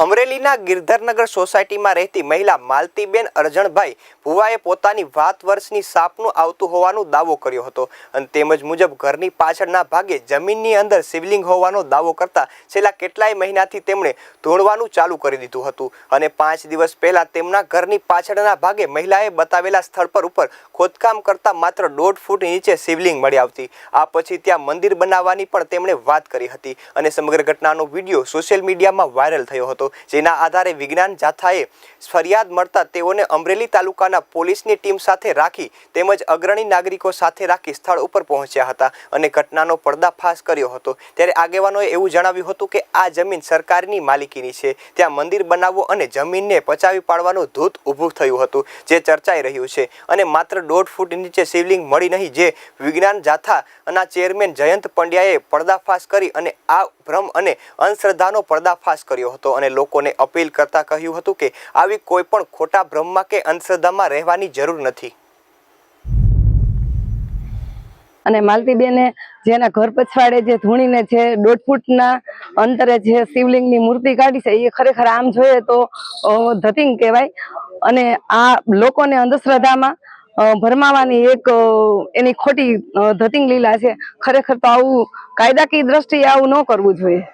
અમરેલીના ગિરધરનગર સોસાયટીમાં રહેતી મહિલા માલતીબેન અરજણભાઈ ભુવાએ પોતાની વાત વર્ષની સાપનું આવતું હોવાનો દાવો કર્યો હતો અને તેમજ મુજબ ઘરની પાછળના ભાગે જમીનની અંદર શિવલિંગ હોવાનો દાવો કરતા છેલ્લા કેટલાય મહિનાથી તેમણે ધોળવાનું ચાલુ કરી દીધું હતું અને પાંચ દિવસ પહેલા તેમના ઘરની પાછળના ભાગે મહિલાએ બતાવેલા સ્થળ પર ઉપર ખોદકામ કરતા માત્ર દોઢ ફૂટ નીચે શિવલિંગ મળી આવતી. આ પછી ત્યાં મંદિર બનાવવાની પણ તેમણે વાત કરી હતી અને સમગ્ર ઘટનાનો વીડિયો સોશિયલ મીડિયામાં વાયરલ થયો હતો. જેના આધારે વિજ્ઞાન જાથાએ ફરિયાદ મળતા તેઓને અમરેલી તાલુકાના પોલીસની ટીમ સાથે રાખી તેમજ અગ્રણી નાગરિકો સાથે રાખી સ્થળ ઉપર પહોંચ્યા હતા અને ઘટનાનો પર્દાફાશ કર્યો હતો. ત્યારે આગેવાનોએ એવું જણાવ્યું હતું કે આ જમીન સરકારની માલિકીની છે. ત્યાં મંદિર બનાવવો અને જમીનને પચાવી પાડવાનું ધૂત ઊભું થયું હતું, જે ચર્ચાઈ રહ્યું છે. અને માત્ર દોઢ ફૂટ નીચે શિવલિંગ મળી નહીં, જે વિજ્ઞાન જાથાના ચેરમેન જયંત પંડ્યાએ પર્દાફાશ કરી અને આ ભ્રમ અને અંધશ્રદ્ધાનો પર્દાફાશ કર્યો હતો. અને લોકોને અપીલ કરતા કહ્યું હતું કે આવી કોઈ પણ ખોટા ભ્રમમાં કે અંધશ્રદ્ધામાં રહેવાની જરૂર નથી. અને માલતીબેને જેના ઘર પછવાડે જે ધૂણીને જે દોઢ ફૂટના અંતરે જે શિવલિંગની મૂર્તિ કાઢી છે, એ ખરેખર આમ જોઈએ તો ધતિંગ કહેવાય. અને આ લોકોને અંધશ્રદ્ધામાં ભરમાવાની એક એની ખોટી ધતિંગ લીલા છે. ખરેખર તો આવું કાયદાકીય દ્રષ્ટિએ આવું ન કરવું જોઈએ.